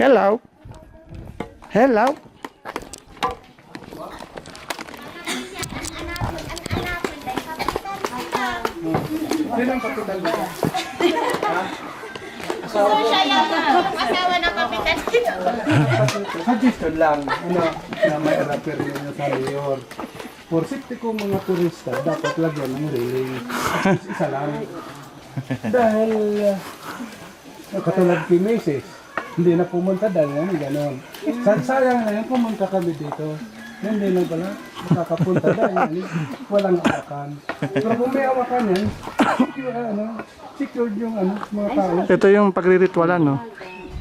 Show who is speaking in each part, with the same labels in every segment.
Speaker 1: Hello. Hello.
Speaker 2: Ilan ang kapital
Speaker 3: asawa ng kapitan dito.
Speaker 2: Suggestion lang, ano, na may rapper ninyo sa mayor. For safety ko mga turista, dapat lagyan ng railing. Isa lang. Dahil, uh, katulad kay Macy's, hindi na pumunta dahil yan, gano'n. Sa- Sayang na yan, pumunta kami dito. Hindi na pala makakapunta dahil yan, walang awakan. Pero kung may awakan yan, secure, ano, secured yung ano, mga tao.
Speaker 1: Ito yung pagriritualan, no?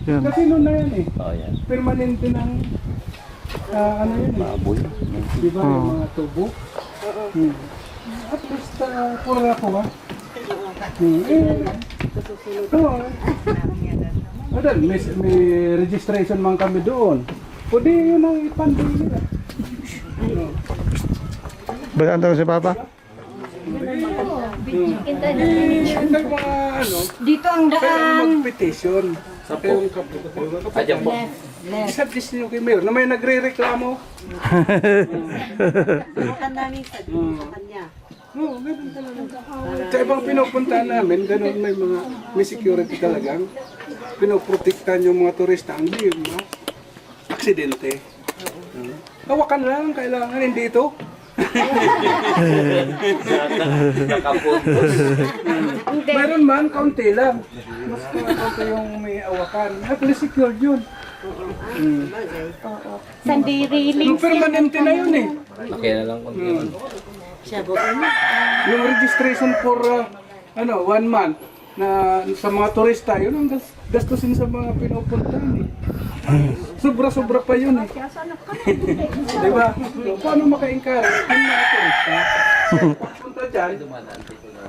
Speaker 1: Yan.
Speaker 2: Kasi noon na yan eh.
Speaker 4: Oh, yan.
Speaker 2: Permanente ng ah, ano yun eh.
Speaker 4: Baboy.
Speaker 2: Di ba yung mga tubo? Hmm. At least uh, puro ako ha. Hmm. Eh, ito ah. Adal, may, may registration man kami doon. Pwede yun ang ipanday nila. Ano?
Speaker 1: Bagaan daw si Papa.
Speaker 2: Mga ano,
Speaker 5: Dito ang daan.
Speaker 2: mag-petition. Sa kapatid.
Speaker 4: Ayan po.
Speaker 2: Suggest niyo kay Mayor na may nagre-reklamo.
Speaker 5: Subukan namin sa sa kanya.
Speaker 2: Oo, ganun talaga. Sa ibang pinupuntahan namin, ganun may mga may security talagang pinoprotektahan yung mga turista. Hindi yung mga aksidente. Uh, Hawakan lang, kailangan hindi ito. Meron man, kaunti lang. Mas kaunti yung may awakan. At least secured yun.
Speaker 3: Sandiri
Speaker 2: Yung permanente na yun eh.
Speaker 4: Okay na lang kung
Speaker 2: Yung registration for uh, ano, one month na sa mga turista, yun ang gas- gastusin sa mga pinupuntahan eh. Sobra-sobra pa yun eh. Di ba? So, paano maka-encourage yung mga turista? Punta dyan,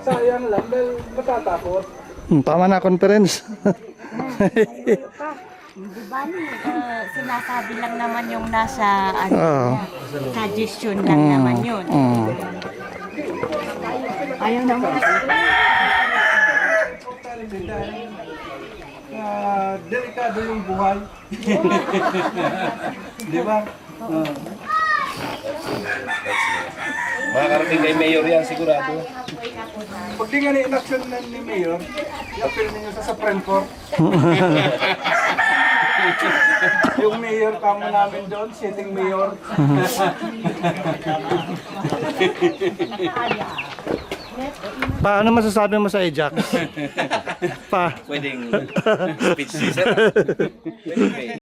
Speaker 2: sayang lang dahil matatakot.
Speaker 1: Hmm, tama na conference.
Speaker 3: Di ba, uh, sinasabi lang naman yung nasa ano,
Speaker 1: Oo.
Speaker 3: suggestion lang naman yun.
Speaker 1: Mm.
Speaker 3: Ayaw naman.
Speaker 2: Ah, delikado yung buhay. Di ba? Ah.
Speaker 4: Makakarating kay Mayor yan sigurado.
Speaker 2: Pag di nga ni-inaction na ni Mayor, i-appeal ninyo sa Supreme Court. yung mayor kamo namin doon, sitting mayor.
Speaker 1: Pa, ano masasabi mo sa Ajax? pa.
Speaker 4: Pwedeng speech si sir. Pwede